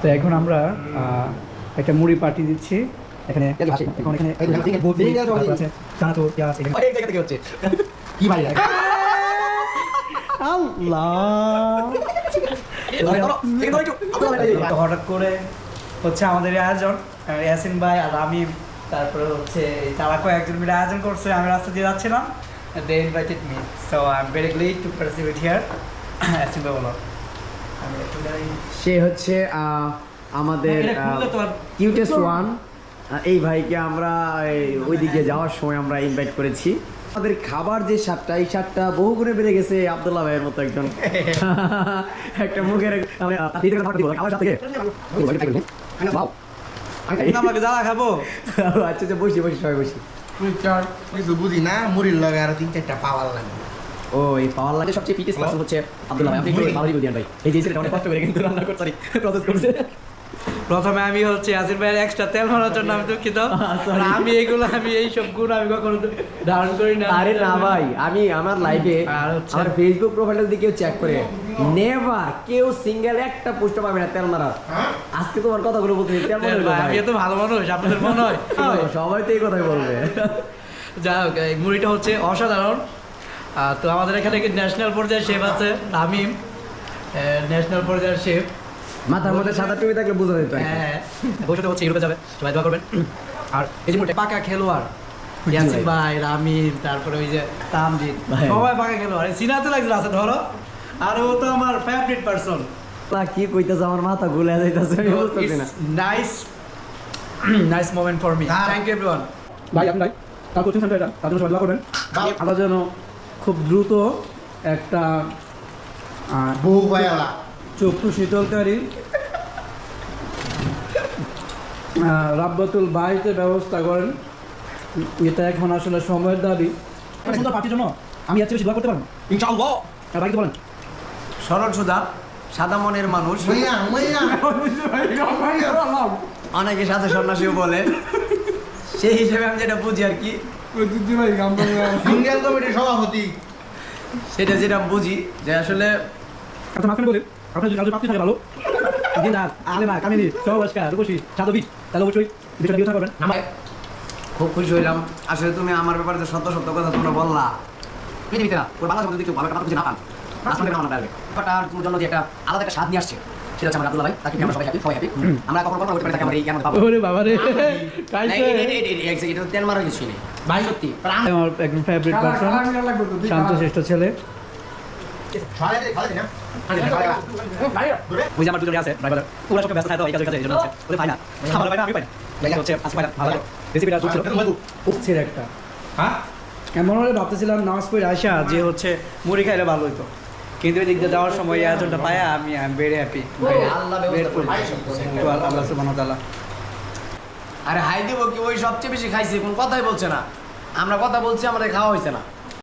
তো এখন আমরা আহ, একটা মুড়ি পার্টি দিচ্ছি। এখানে এখন এখানে বটি, তারপর আছে চানাচুর, পেঁয়াজ, এখানে- কি ভাই তো হঠাৎ করে হচ্ছে আমাদের আয়োজন ইয়াসিন ভাই আর আমি তারপরে হচ্ছে তারা কয়েকজন মিলে আয়োজন করছে আমি রাস্তা দিয়ে যাচ্ছিলাম। They invited me so I am very glad to perceive it here Yasin ভাই বলো। সে হচ্ছে আমাদের কিউটেস্ট ওয়ান এই ভাইকে আমরা ওই দিকে যাওয়ার সময় আমরা ইনভাইট করেছি। আমাদের খাবার যে স্বাদটা এই স্বাদটা বহু গুণে বেড়ে গেছে আব্দুল্লাহ ভাইয়ের মতো একজন। একটা মুখের খাব। আচ্ছা আচ্ছা বসি বসি সবাই বসি। কিছু বুঝি না মুড়ির লগে আর তিন চারটা পাওয়ার লাগে। ও এই পাওয়ার লাগে সবচেয়ে ফিটেস্ট পার্সন হচ্ছে আব্দুল্লাহ ভাই। আপনি একটু ভালো রিভিউ ভাই। এই যে ছেলেটা অনেক কষ্ট করে কিন্তু রান্না করতে প্রসেস করছে। প্রথমে আমি হচ্ছে ইয়াসিন ভাইয়ের এক্সট্রা তেল মারার জন্য আমি দুঃখিত। আমি এইগুলো আমি এই সব গুণ আমি কখনো ধারণ করি না। আরে না ভাই আমি আমার লাইফে আমার ফেসবুক প্রোফাইল যদি কেউ চেক করে। নেভার কেউ সিঙ্গেল একটা পোস্ট পাবে না তেল মারার। আজকে তোমার কথাগুলো বলতে তেল মারা হলো ভাই, আমি। এত ভালো মানুষ আপনাদের মনে হয়? সবাই তো এই কথাই বলবে। যাই হোক মুড়িটা হচ্ছে অসাধারণ। তো আমাদের এখানে কি ন্যাশনাল পর্যায়ের শেফ আছে? তামিম ন্যাশনাল পর্যায়ের শেফ মাথার মধ্যে সাদা টুপি থাকলে বোঝা যেত হ্যাঁ বসে হচ্ছে ইউরোপে যাবে সবাই দোয়া করবেন। আর এই যে পাকা খেলোয়াড় ইয়াসিন ভাই। রামিন তারপরে ওই যে তামজিৎ সবাই পাকা খেলোয়াড়। সিনাতে লাগছে আছে ধরো। আর ও তো আমার ফেভারিট পারসন তা কি কইতাছে আমার মাথা গুলে যাইতাছে আমি বুঝতেছি না। Nice nice moment for me thank you everyone ভাই আপনি ভাই কাল কোচিং সেন্টার এটা তার জন্য সবাই দোয়া করবেন। আমরা যেন খুব দ্রুত একটা চক্ষু শীতলকারী রাব্বাতুল বাড়িতে ব্যবস্থা করেন। এটা এখন আসলে সময়ের দাবি। সুন্দর পার্টির জন্য আমি বেশি দোয়া করতে পারব? ইনশাআল্লাহ। বলেন। সরল সুদা সাদা মনের মানুষ। মাইয়া মাইয়া। অনেকে সাথে সন্ন্যাসীও বলে সেই হিসেবে আমি যেটা বুঝি আর কি। সিঙ্গেল কমিটির সভাপতি। সেটা যেটা বুঝি যে আসলে মাঝখানে বলি আপনার যদি প্রাপ্তি থাকে ভালো সহবাসকা রূপসী সাধবী তাহলে অবশ্যই বিষয়টা বিবেচনা করবেন। আমার খুব খুশি হইলাম। আসলে তুমি আমার ব্যাপারে যে সত্য সত্য কথা তোমরা বললা। পৃথিবীতে না ওর বাংলা ভালো কথা বুঝে না পান। আসলে আমার তোমার জন্য যে একটা আলাদা একটা স্বাদ নিয়ে আসছে। সেটা হচ্ছে আমার আব্দুল্লাহ ভাই তাকে আমরা সবাই হ্যাপি সবাই হ্যাপি আমরা কখনো কখনো করতে পারি আমরা এই জ্ঞান পাবো ওরে বাবা রে না, এই- এই- এই- এই- এই- এই- এটা তেল মারা কিছুই নেই ভাই সত্যি। আমার একদম ফেভারিট পারসন শান্ত শ্রেষ্ঠ ছেলে। খালে দে খালে দে না। ওই যে আমার দুজনে আছে ড্রাইভার ওরা সব ব্যস্ত থাকে তো এই কাজে কাজে এই জন্য হচ্ছে ওদের পাই না আমার পাই না আমি পাই না। হচ্ছে আজকে পাই না ভালো রেসিপিটা চলছিল। উপস্থিত একটা। হ্যাঁ? এমন হলে ভাবতেছিলাম নামাজ পড়ে আসা যে হচ্ছে মুড়ি খাইলে ভালো হইতো। কিন্তু ওই দিক দিয়ে যাওয়ার সময় এতটা পায়া আমি আই এম ভেরি হ্যাপি আল্লাহ সুবহানাহু ওয়া তাআলা। আরে হাই দিব কি ওই সবচেয়ে বেশি খাইছে কোন কথাই বলছে না। আমরা কথা বলছি আমাদের খাওয়া হয়েছে না।